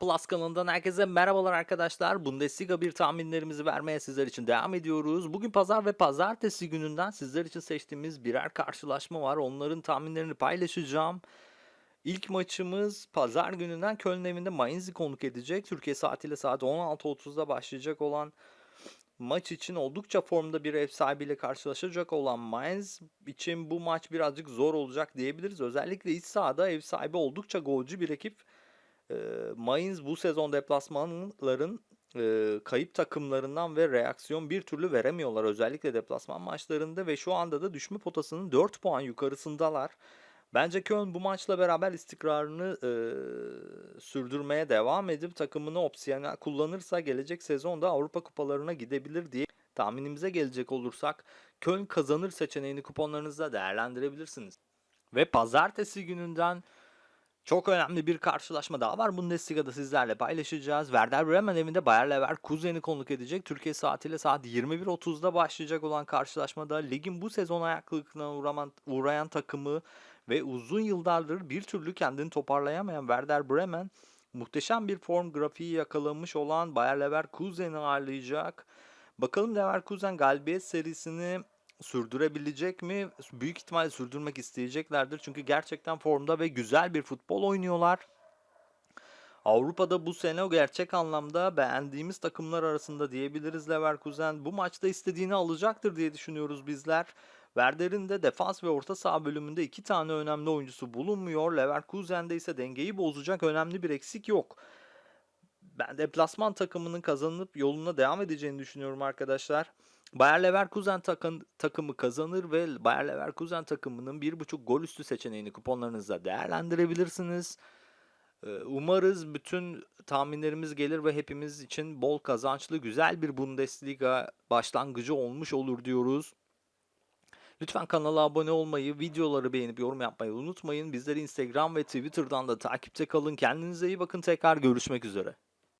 Plus kanalından herkese merhabalar arkadaşlar. Bundesliga bir tahminlerimizi vermeye sizler için devam ediyoruz. Bugün pazar ve pazartesi gününden sizler için seçtiğimiz birer karşılaşma var. Onların tahminlerini paylaşacağım. İlk maçımız pazar gününden Köln evinde Mainz'i konuk edecek. Türkiye saatiyle saat 16.30'da başlayacak olan maç için oldukça formda bir ev sahibiyle karşılaşacak olan Mainz için bu maç birazcık zor olacak diyebiliriz. Özellikle iç sahada ev sahibi oldukça golcü bir ekip. Ee, Mainz bu sezon deplasmanların e, kayıp takımlarından ve reaksiyon bir türlü veremiyorlar. Özellikle deplasman maçlarında ve şu anda da düşme potasının 4 puan yukarısındalar. Bence Köln bu maçla beraber istikrarını e, sürdürmeye devam edip takımını opsiyonel kullanırsa gelecek sezonda Avrupa kupalarına gidebilir diye tahminimize gelecek olursak Köln kazanır seçeneğini kuponlarınızda değerlendirebilirsiniz. Ve pazartesi gününden çok önemli bir karşılaşma daha var. Bundesliga'da sizlerle paylaşacağız. Werder Bremen evinde Bayer Leverkusen'i konuk edecek. Türkiye saatiyle saat 21.30'da başlayacak olan karşılaşmada ligin bu sezon ayaklılıkına uğraman, uğrayan takımı ve uzun yıllardır bir türlü kendini toparlayamayan Werder Bremen muhteşem bir form grafiği yakalamış olan Bayer Leverkusen'i ağırlayacak. Bakalım Leverkusen galibiyet serisini sürdürebilecek mi? Büyük ihtimalle sürdürmek isteyeceklerdir. Çünkü gerçekten formda ve güzel bir futbol oynuyorlar. Avrupa'da bu sene o gerçek anlamda beğendiğimiz takımlar arasında diyebiliriz Leverkusen. Bu maçta istediğini alacaktır diye düşünüyoruz bizler. Werder'in de defans ve orta saha bölümünde iki tane önemli oyuncusu bulunmuyor. Leverkusen'de ise dengeyi bozacak önemli bir eksik yok. Ben deplasman takımının kazanıp yoluna devam edeceğini düşünüyorum arkadaşlar. Bayer Leverkusen takın, takımı kazanır ve Bayer Leverkusen takımının 1.5 gol üstü seçeneğini kuponlarınızda değerlendirebilirsiniz. Ee, Umarız bütün tahminlerimiz gelir ve hepimiz için bol kazançlı güzel bir Bundesliga başlangıcı olmuş olur diyoruz. Lütfen kanala abone olmayı, videoları beğenip yorum yapmayı unutmayın. Bizleri Instagram ve Twitter'dan da takipte kalın. Kendinize iyi bakın. Tekrar görüşmek üzere.